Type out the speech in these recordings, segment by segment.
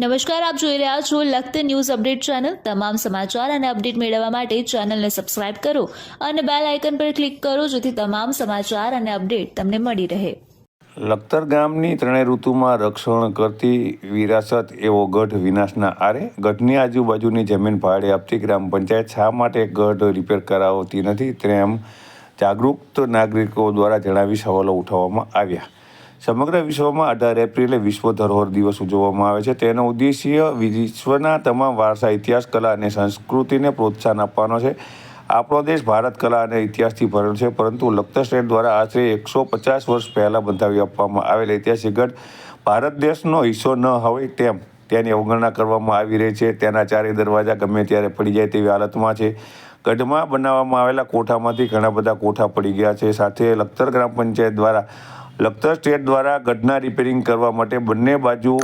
નમસ્કાર, આપ જોઈ રહ્યા છો લખત ન્યૂઝ અપડેટ ચેનલ. તમામ સમાચાર અને અપડેટ મેળવવા માટે ચેનલને સબસ્ક્રાઇબ કરો અને બેલ આઇકન પર ક્લિક કરો જેથી તમામ સમાચાર અને અપડેટ તમને મળી રહે. લખતર ગામની ત્રણેય ઋતુમાં રક્ષણ કરતી વિરાસત એવો ગઢ વિનાશના આરે. ગઢની આજુબાજુની જમીન ભાડે આપતી ગ્રામ પંચાયત શા માટે ગઢ રિપેર કરાવતી નથી તેમ જાગૃત નાગરિકો દ્વારા જણાવી સવાલો ઉઠાવવામાં આવ્યા. સમગ્ર વિશ્વમાં અઢાર એપ્રિલે વિશ્વ ધરોહર દિવસ ઉજવવામાં આવે છે. તેનો ઉદ્દેશ્ય વિશ્વના તમામ વારસા ઇતિહાસ, કલા અને સંસ્કૃતિને પ્રોત્સાહન આપવાનો છે. આપણો દેશ ભારત, કલા અને ઇતિહાસથી ભરેલો છે, પરંતુ લખતર સ્ટેટ દ્વારા આશરે એકસો પચાસ વર્ષ પહેલાં બંધાવી આપવામાં આવેલ ઐતિહાસિક ગઢ ભારત દેશનો હિસ્સો ન હોય તેમ તેની અવગણના કરવામાં આવી રહી છે. તેના ચારે દરવાજા ગમે ત્યારે પડી જાય તેવી હાલતમાં છે. ગઢમાં બનાવવામાં આવેલા કોઠામાંથી ઘણા બધા કોઠા પડી ગયા છે. સાથે લખતર ગ્રામ પંચાયત દ્વારા લખતર સ્ટેટ દ્વારા ગઢના રિપેરિંગ કરવા માટે બંને બાજુ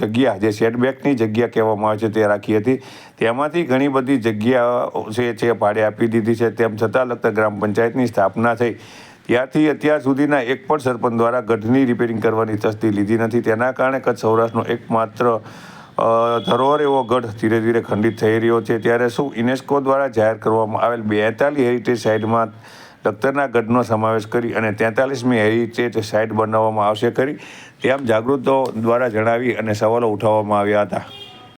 જગ્યા, જે સેટબેકની જગ્યા કહેવામાં આવે છે તે રાખી હતી. તેમાંથી ઘણી બધી જગ્યાઓ છે છે ભાડે આપી દીધી છે. તેમ છતાં લખતર ગ્રામ પંચાયતની સ્થાપના થઈ. ત્યારથી અત્યાર સુધીના એક પણ સરપંચ દ્વારા ગઢની રિપેરિંગ કરવાની તસ્દી લીધી નથી. તેના કારણે કચ્છ સૌરાષ્ટ્રનો એકમાત્ર ધરોહર એવો ગઢ ધીરે ધીરે ખંડિત થઈ રહ્યો છે. ત્યારે શું યુનેસ્કો દ્વારા જાહેર કરવામાં આવેલ બેતાલીસ હેરિટેજ સાઇટમાં લખતરના ગઢનો સમાવેશ કરી અને તેતાલીસમી હેરિટેજ સાઇટ બનાવવામાં આવશે કરી. તેમ જાગૃતો દ્વારા જણાવી અને સવાલો ઉઠાવવામાં આવ્યા હતા.